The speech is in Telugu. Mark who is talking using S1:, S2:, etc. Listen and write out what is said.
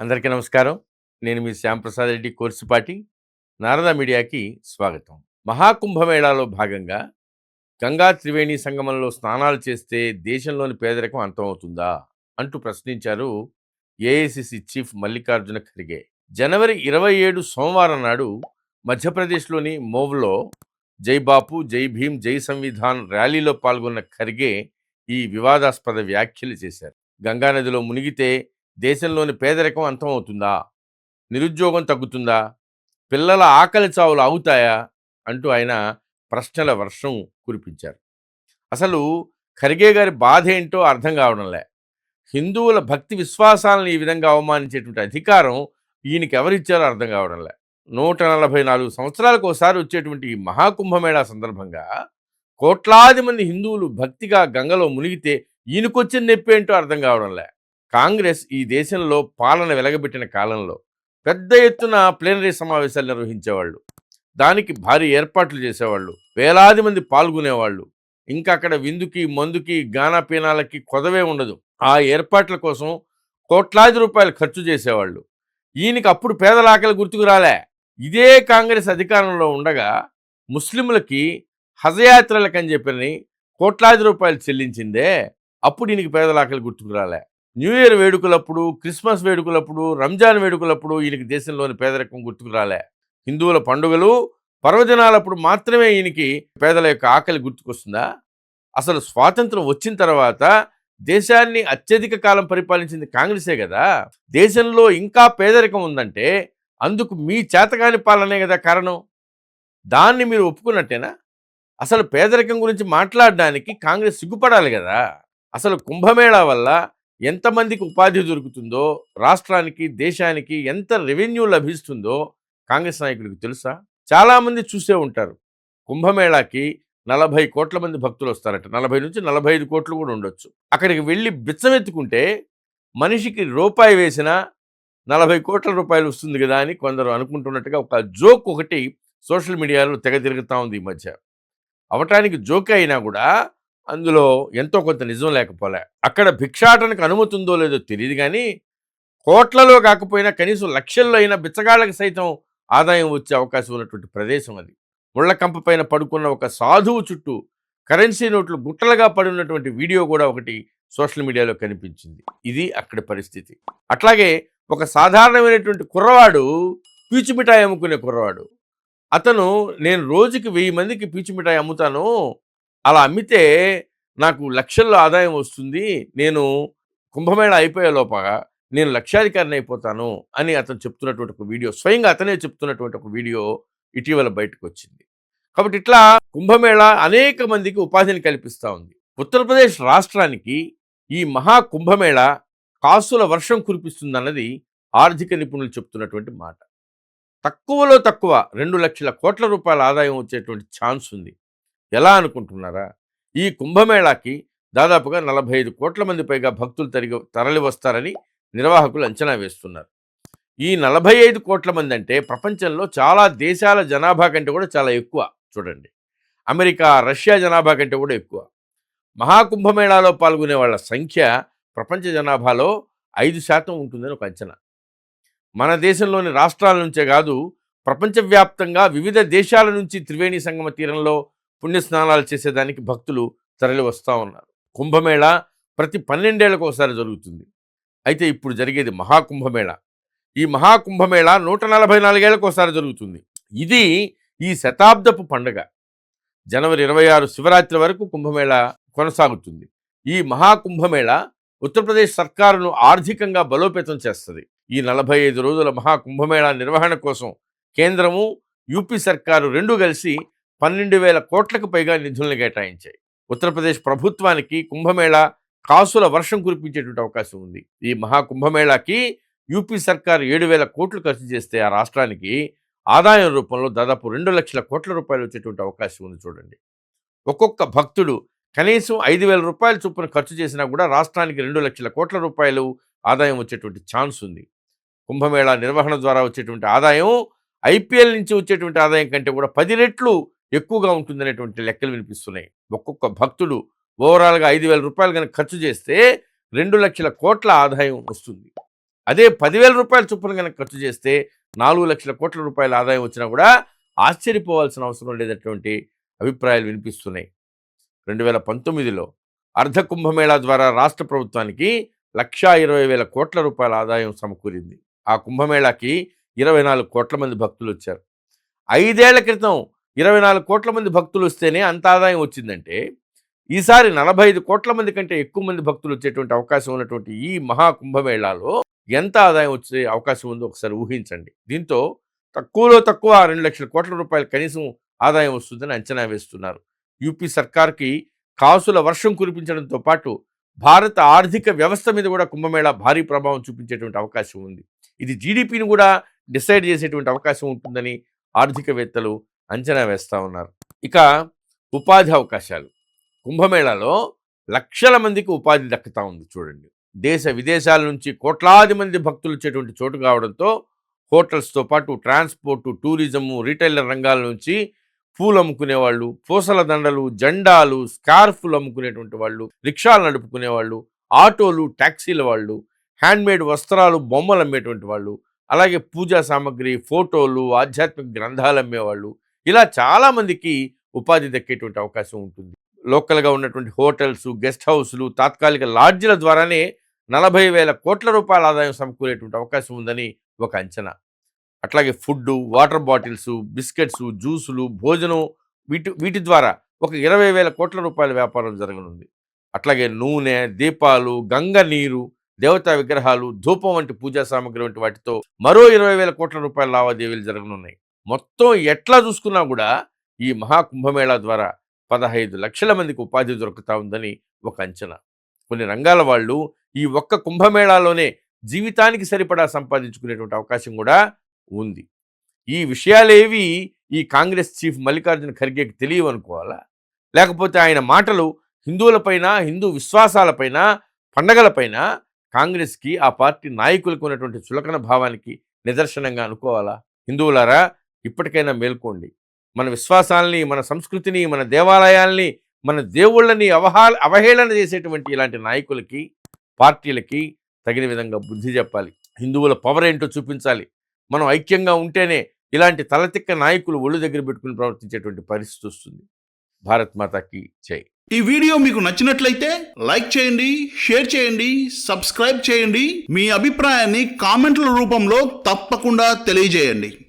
S1: అందరికీ నమస్కారం. నేను మీ శ్యాంప్రసాద్ రెడ్డి కోర్సుపాటి. నారద మీడియాకి స్వాగతం. మహాకుంభమేళాలో భాగంగా గంగా త్రివేణి సంగమంలో స్నానాలు చేస్తే దేశంలోని పేదరికం అంతమవుతుందా అంటూ ప్రశ్నించారు ఏఐసిసి చీఫ్ మల్లికార్జున ఖర్గే. జనవరి ఇరవై ఏడు సోమవారం నాడు మధ్యప్రదేశ్లోని మోవ్లో జై బాపు జై భీమ్ జై సంవిధాన్ ర్యాలీలో పాల్గొన్న ఖర్గే ఈ వివాదాస్పద వ్యాఖ్యలు చేశారు. గంగానదిలో మునిగితే దేశంలోని పేదరికం అంతమవుతుందా? నిరుద్యోగం తగ్గుతుందా? పిల్లల ఆకలి చావులు అవుతాయా అంటూ ఆయన ప్రశ్నల వర్షం కురిపించారు. అసలు ఖర్గే గారి బాధ ఏంటో అర్థం కావడంలే హిందువుల భక్తి విశ్వాసాలను ఈ విధంగా అవమానించేటువంటి అధికారం ఈయనకి ఎవరిచ్చారో అర్థం కావడంలే నూట నలభై నాలుగు సంవత్సరాలకు ఒకసారి వచ్చేటువంటి ఈ మహాకుంభమేళా సందర్భంగా కోట్లాది మంది హిందువులు భక్తిగా గంగలో మునిగితే ఈయనకొచ్చిన నొప్పి ఏంటో అర్థం కావడంలే కాంగ్రెస్ ఈ దేశంలో పాలన వెలగబెట్టిన కాలంలో పెద్ద ఎత్తున ప్లేనరీ సమావేశాలు నిర్వహించేవాళ్ళు దానికి భారీ ఏర్పాట్లు చేసేవాళ్ళు వేలాది మంది పాల్గొనేవాళ్ళు. ఇంకా అక్కడ విందుకి మందుకి గానా పీనాలకి కొదవే ఉండదు. ఆ ఏర్పాట్ల కోసం కోట్లాది రూపాయలు ఖర్చు చేసేవాళ్ళు. ఈయనకి అప్పుడు పేదలాకలు గుర్తుకు రాలే. ఇదే కాంగ్రెస్ అధికారంలో ఉండగా ముస్లింలకి హజయాత్రలకని చెప్పని కోట్లాది రూపాయలు చెల్లించిందే అప్పుడు ఈయనకి పేదలాకలి గుర్తుకు రాలే. న్యూ ఇయర్ వేడుకలప్పుడు క్రిస్మస్ వేడుకలప్పుడు రంజాన్ వేడుకలప్పుడు ఈయనకి దేశంలోని పేదరికం గుర్తుకు రాలే. హిందువుల పండుగలు పర్వదినాలప్పుడు మాత్రమే ఈయనకి పేదల యొక్క ఆకలి గుర్తుకొస్తుందా? అసలు స్వాతంత్రం వచ్చిన తర్వాత దేశాన్ని అత్యధిక కాలం పరిపాలించింది కాంగ్రెసే కదా? దేశంలో ఇంకా పేదరికం ఉందంటే అందుకు మీ చేతగాని పాలనే కదా కారణం? దాన్ని మీరు ఒప్పుకున్నట్టేనా? అసలు పేదరికం గురించి మాట్లాడడానికి కాంగ్రెస్ సిగ్గుపడాలి కదా? అసలు కుంభమేళా వల్ల ఎంతమందికి ఉపాధి దొరుకుతుందో రాష్ట్రానికి దేశానికి ఎంత రెవెన్యూ లభిస్తుందో కాంగ్రెస్ నాయకులకు తెలుసా? చాలామంది చూసే ఉంటారు. కుంభమేళాకి నలభై కోట్ల మంది భక్తులు వస్తారట. నలభై నుంచి నలభై ఐదు కోట్లు కూడా ఉండొచ్చు. అక్కడికి వెళ్ళి బిచ్చమెత్తుకుంటే మనిషికి రూపాయి వేసినా నలభై కోట్ల రూపాయలు వస్తుంది కదా అని కొందరు అనుకుంటున్నట్టుగా ఒక జోక్ ఒకటి సోషల్ మీడియాలో తెగ తిరుగుతూ ఉంది ఈ మధ్య. అవటానికి జోక్ అయినా కూడా అందులో ఎంతో కొంత నిజం లేకపోలే. అక్కడ భిక్షాటనకు అనుమతి ఉందో లేదో తెలియదు కానీ కోట్లలో కాకపోయినా కనీసం లక్షల్లో అయినా బిచ్చగాళ్ళకి సైతం ఆదాయం వచ్చే అవకాశం ఉన్నటువంటి ప్రదేశం అది. ముళ్ళకంప పైన పడుకున్న ఒక సాధువు చుట్టూ కరెన్సీ నోట్లు గుట్టలుగా పడినటువంటి వీడియో కూడా ఒకటి సోషల్ మీడియాలో కనిపించింది. ఇది అక్కడ పరిస్థితి. అట్లాగే ఒక సాధారణమైనటువంటి కుర్రవాడు పీచు మిఠాయి అమ్ముకునే కుర్రవాడు. అతను నేను రోజుకి వెయ్యి మందికి పీచు మిఠాయి అమ్ముతాను. అలా అమ్మితే నాకు లక్షల్లో ఆదాయం వస్తుంది. నేను కుంభమేళ అయిపోయే లోపల నేను లక్షాధికారిని అయిపోతాను అని అతను చెప్తున్నటువంటి ఒక వీడియో స్వయంగా అతనే చెప్తున్నటువంటి ఒక వీడియో ఇటీవల బయటకు వచ్చింది కాబట్టి ఇట్లా కుంభమేళ అనేక మందికి ఉపాధిని కల్పిస్తూ ఉంది. ఉత్తరప్రదేశ్ రాష్ట్రానికి ఈ మహా కుంభమేళ కాసుల వర్షం కురిపిస్తుందన్నది ఆర్థిక నిపుణులు చెప్తున్నటువంటి మాట. తక్కువలో తక్కువ రెండు లక్షల కోట్ల రూపాయల ఆదాయం వచ్చేటువంటి ఛాన్స్ ఉంది. ఎలా అనుకుంటున్నారా? ఈ కుంభమేళాకి దాదాపుగా నలభై ఐదు కోట్ల మంది పైగా భక్తులు తరిగి తరలి వస్తారని నిర్వాహకులు అంచనా వేస్తున్నారు. ఈ నలభై ఐదు కోట్ల మంది అంటే ప్రపంచంలో చాలా దేశాల జనాభా కంటే కూడా చాలా ఎక్కువ చూడండి. అమెరికా రష్యా జనాభా కంటే కూడా ఎక్కువ. మహాకుంభమేళాలో పాల్గొనే వాళ్ళ సంఖ్య ప్రపంచ జనాభాలో ఐదు శాతం ఉంటుందని ఒక అంచనా. మన దేశంలోని రాష్ట్రాల నుంచే కాదు ప్రపంచవ్యాప్తంగా వివిధ దేశాల నుంచి త్రివేణి సంగమ తీరంలో పుణ్యస్నానాలు చేసేదానికి భక్తులు తరలి వస్తూ ఉన్నారు. కుంభమేళ ప్రతి పన్నెండేళ్ళకు ఒకసారి జరుగుతుంది. అయితే ఇప్పుడు జరిగేది మహాకుంభమేళ. ఈ మహాకుంభమేళ నూట నలభై నాలుగేళ్ళకు ఒకసారి జరుగుతుంది. ఇది ఈ శతాబ్దపు పండుగ. జనవరి ఇరవై ఆరు శివరాత్రి వరకు కుంభమేళ కొనసాగుతుంది. ఈ మహాకుంభమేళ ఉత్తరప్రదేశ్ సర్కారును ఆర్థికంగా బలోపేతం చేస్తుంది. ఈ నలభై ఐదు రోజుల మహాకుంభమేళ నిర్వహణ కోసం కేంద్రము యూపీ సర్కారు రెండు కలిసి పన్నెండు వేల కోట్లకు పైగా నిధులను కేటాయించాయి. ఉత్తరప్రదేశ్ ప్రభుత్వానికి కుంభమేళ కాసుల వర్షం కురిపించేటువంటి అవకాశం ఉంది. ఈ మహాకుంభమేళాకి యూపీ సర్కారు ఏడు వేల కోట్లు ఖర్చు చేస్తే ఆ రాష్ట్రానికి ఆదాయం రూపంలో దాదాపు రెండు లక్షల కోట్ల రూపాయలు వచ్చేటువంటి అవకాశం ఉంది చూడండి. ఒక్కొక్క భక్తుడు కనీసం ఐదు వేల రూపాయల చొప్పున ఖర్చు చేసినా కూడా రాష్ట్రానికి రెండు లక్షల కోట్ల రూపాయలు ఆదాయం వచ్చేటువంటి ఛాన్స్ ఉంది. కుంభమేళా నిర్వహణ ద్వారా వచ్చేటువంటి ఆదాయం ఐపీఎల్ నుంచి వచ్చేటువంటి ఆదాయం కంటే కూడా పది రెట్లు ఎక్కువగా ఉంటుందనేటువంటి లెక్కలు వినిపిస్తున్నాయి. ఒక్కొక్క భక్తుడు ఓవరాల్గా ఐదు వేల రూపాయలు కనుక ఖర్చు చేస్తే రెండు లక్షల కోట్ల ఆదాయం వస్తుంది. అదే పదివేల రూపాయల చొప్పున కనుక ఖర్చు చేస్తే నాలుగు లక్షల కోట్ల రూపాయల ఆదాయం వచ్చినా కూడా ఆశ్చర్యపోవాల్సిన అవసరం లేదటువంటి అభిప్రాయాలు వినిపిస్తున్నాయి. రెండు వేల పంతొమ్మిదిలో అర్ధ కుంభమేళా ద్వారా రాష్ట్ర ప్రభుత్వానికి లక్షా ఇరవై వేల కోట్ల రూపాయల ఆదాయం సమకూరింది. ఆ కుంభమేళాకి ఇరవై నాలుగు కోట్ల మంది భక్తులు వచ్చారు. ఐదేళ్ళ క్రితం ఇరవై నాలుగు కోట్ల మంది భక్తులు వస్తేనే అంత ఆదాయం వచ్చిందంటే ఈసారి నలభై ఐదు కోట్ల మంది కంటే ఎక్కువ మంది భక్తులు వచ్చేటువంటి అవకాశం ఉన్నటువంటి ఈ మహా కుంభమేళాలో ఎంత ఆదాయం వచ్చే అవకాశం ఉందో ఒకసారి ఊహించండి. దీంతో తక్కువలో తక్కువ రెండు లక్షల కోట్ల రూపాయలు కనీసం ఆదాయం వస్తుందని అంచనా వేస్తున్నారు. యూపీ సర్కార్కి కాసుల వర్షం కురిపించడంతో పాటు భారత ఆర్థిక వ్యవస్థ మీద కూడా కుంభమేళా భారీ ప్రభావం చూపించేటువంటి అవకాశం ఉంది. ఇది జీడిపిని కూడా డిసైడ్ చేసేటువంటి అవకాశం ఉంటుందని ఆర్థికవేత్తలు అంచనా వేస్తూ ఉన్నారు. ఇక ఉపాధి అవకాశాలు. కుంభమేళాలో లక్షల మందికి ఉపాధి దక్కుతూ ఉంది చూడండి. దేశ విదేశాల నుంచి కోట్లాది మంది భక్తులు వచ్చేటువంటి చోటు కావడంతో హోటల్స్తో పాటు ట్రాన్స్పోర్టు టూరిజము రీటైలర్ రంగాల నుంచి పూలు అమ్ముకునే వాళ్ళు పూసల దండలు జెండాలు స్కార్ఫులు అమ్ముకునేటువంటి వాళ్ళు రిక్షాలు నడుపుకునే వాళ్ళు ఆటోలు ట్యాక్సీల వాళ్ళు హ్యాండ్మేడ్ వస్త్రాలు బొమ్మలు అమ్మేటువంటి వాళ్ళు అలాగే పూజా సామాగ్రి ఫోటోలు ఆధ్యాత్మిక గ్రంథాలు అమ్మేవాళ్ళు ఇలా చాలామందికి ఉపాధి దక్కేటువంటి అవకాశం ఉంటుంది. లోకల్గా ఉన్నటువంటి హోటల్స్ గెస్ట్ హౌస్లు తాత్కాలిక లాడ్జ్ల ద్వారానే నలభై వేల కోట్ల రూపాయల ఆదాయం సమకూరేటువంటి అవకాశం ఉందని ఒక అంచనా. అట్లాగే ఫుడ్ వాటర్ బాటిల్స్ బిస్కెట్స్ జ్యూసులు భోజనం వీటి వీటి ద్వారా ఒక ఇరవై వేల కోట్ల రూపాయల వ్యాపారం జరగనుంది. అట్లాగే నూనె దీపాలు గంగ నీరు దేవతా విగ్రహాలు ధూపం వంటి పూజా సామాగ్రి వంటి వాటితో మరో ఇరవై వేల కోట్ల రూపాయల లావాదేవీలు జరగనున్నాయి. మొత్తం ఎట్లా చూసుకున్నా కూడా ఈ మహాకుంభమేళా ద్వారా పదహైదు లక్షల మందికి ఉపాధి దొరుకుతా ఉందని ఒక అంచనా. కొన్ని రంగాల వాళ్ళు ఈ ఒక్క కుంభమేళాలోనే జీవితానికి సరిపడా సంపాదించుకునేటువంటి అవకాశం కూడా ఉంది. ఈ విషయాలేవి ఈ కాంగ్రెస్ చీఫ్ మల్లికార్జున ఖర్గేకి తెలియవనుకోవాలా? లేకపోతే ఆయన మాటలు హిందువులపైన హిందూ విశ్వాసాలపైన పండగలపైన కాంగ్రెస్కి ఆ పార్టీ నాయకులకు ఉన్నటువంటి చులకన భావానికి నిదర్శనంగా అనుకోవాలా? హిందువులారా ఇప్పటికైనా మేల్కోండి. మన విశ్వాసాల్ని మన సంస్కృతిని మన దేవాలయాల్ని మన దేవుళ్ళని అవహా అవహేళన చేసేటువంటి ఇలాంటి నాయకులకి పార్టీలకి తగిన విధంగా బుద్ధి చెప్పాలి. హిందువుల పవర్ ఏంటో చూపించాలి. మనం ఐక్యంగా ఉంటేనే ఇలాంటి తలతిక్క నాయకులు ఒళ్ళు దగ్గర పెట్టుకుని ప్రవర్తించేటువంటి పరిస్థితి వస్తుంది. భారత్ మాతాకి జై.
S2: ఈ వీడియో మీకు నచ్చినట్లయితే లైక్ చేయండి షేర్ చేయండి సబ్స్క్రైబ్ చేయండి. మీ అభిప్రాయాన్ని కామెంట్ల రూపంలో తప్పకుండా తెలియజేయండి.